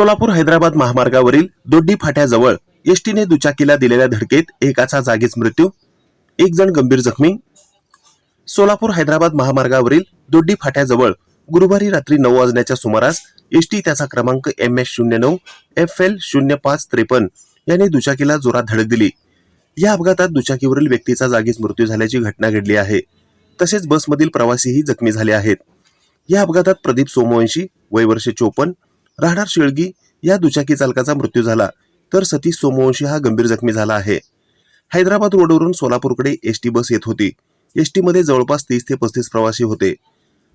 सोलापूर हैदराबाद महामार्गावरील दोड्डी फाट्याजवळ एसटीने दुचाकीला दिलेल्या धडकेत एकाचा जागीच मृत्यू एक जण गंभीर जखमी. सोलापूर हैदराबाद महामार्गावरील दोड्डी फाट्याजवळ गुरुवारी रात्री नऊ वाजण्याच्या सुमारास एसटी त्याचा क्रमांक एम एस शून्य नऊ एफ एल शून्य पाच त्रेपन्न याने दुचाकीला जोरात धडक दिली. या अपघातात दुचाकीवरील व्यक्तीचा जागीच मृत्यू झाल्याची घटना घडली आहे. तसेच बसमधील प्रवासीही जखमी झाले आहेत. या अपघातात प्रदीप सोमवंशी वय वर्ष चोपन्न राहणार शेळगी या दुचाकी चालकाचा मृत्यू झाला तर सतीश सोमवंशी हा गंभीर जखमी झाला आहे. हैदराबाद रोडवरून सोलापूरकडे एसटी बस येत होती. एसटीमध्ये जवळपास तीस ते पस्तीस प्रवासी होते.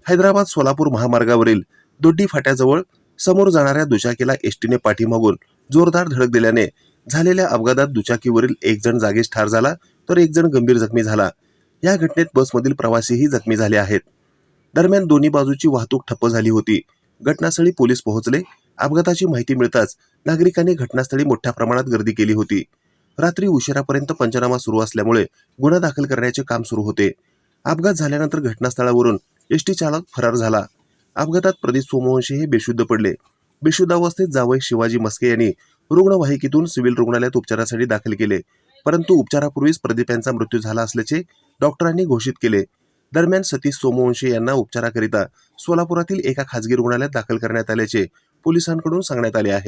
हैदराबाद सोलापूर महामार्गावरील दोड्डी फाट्याजवळ समोर जाणाऱ्या दुचाकीला एसटीने पाठीमागून जोरदार धडक दिल्याने झालेल्या अपघातात दुचाकीवरील एक जण जागीच ठार झाला तर एक जण गंभीर जखमी झाला. या घटनेत बसमधील प्रवासीही जखमी झाले आहेत. दरम्यान दोन्ही बाजूची वाहतूक ठप्प झाली होती. घटनास्थळी पोलीस पोहोचले अपघाताची माहिती मिळताच नागरिकांनी घटनास्थळी मोठ्या प्रमाणात गर्दी केली होती. रात्री उशिरापर्यंत पंचनामा सुरू असल्यामुळे गुन्हा दाखल करण्याचे काम सुरू होते. अपघात झाल्यानंतर घटनास्थळावरून एसटी चालक फरार झाला. अपघातात प्रदीप सोमवंशी हे बेशुद्ध पडले. बेशुद्धावस्थेत जावई शिवाजी मस्के यांनी रुग्णवाहिकेतून सिव्हिल रुग्णालयात उपचारासाठी दाखल केले. परंतु उपचारापूर्वीच प्रदीप यांचा मृत्यू झाला असल्याचे डॉक्टरांनी घोषित केले. दरम्यान सतीश सोमवंशी यांना उपचाराकरिता सोलापुरातील एका खासगी रुग्णालयात दाखल करण्यात आल्याचे पोलिसांकडून सांगण्यात आले आहे.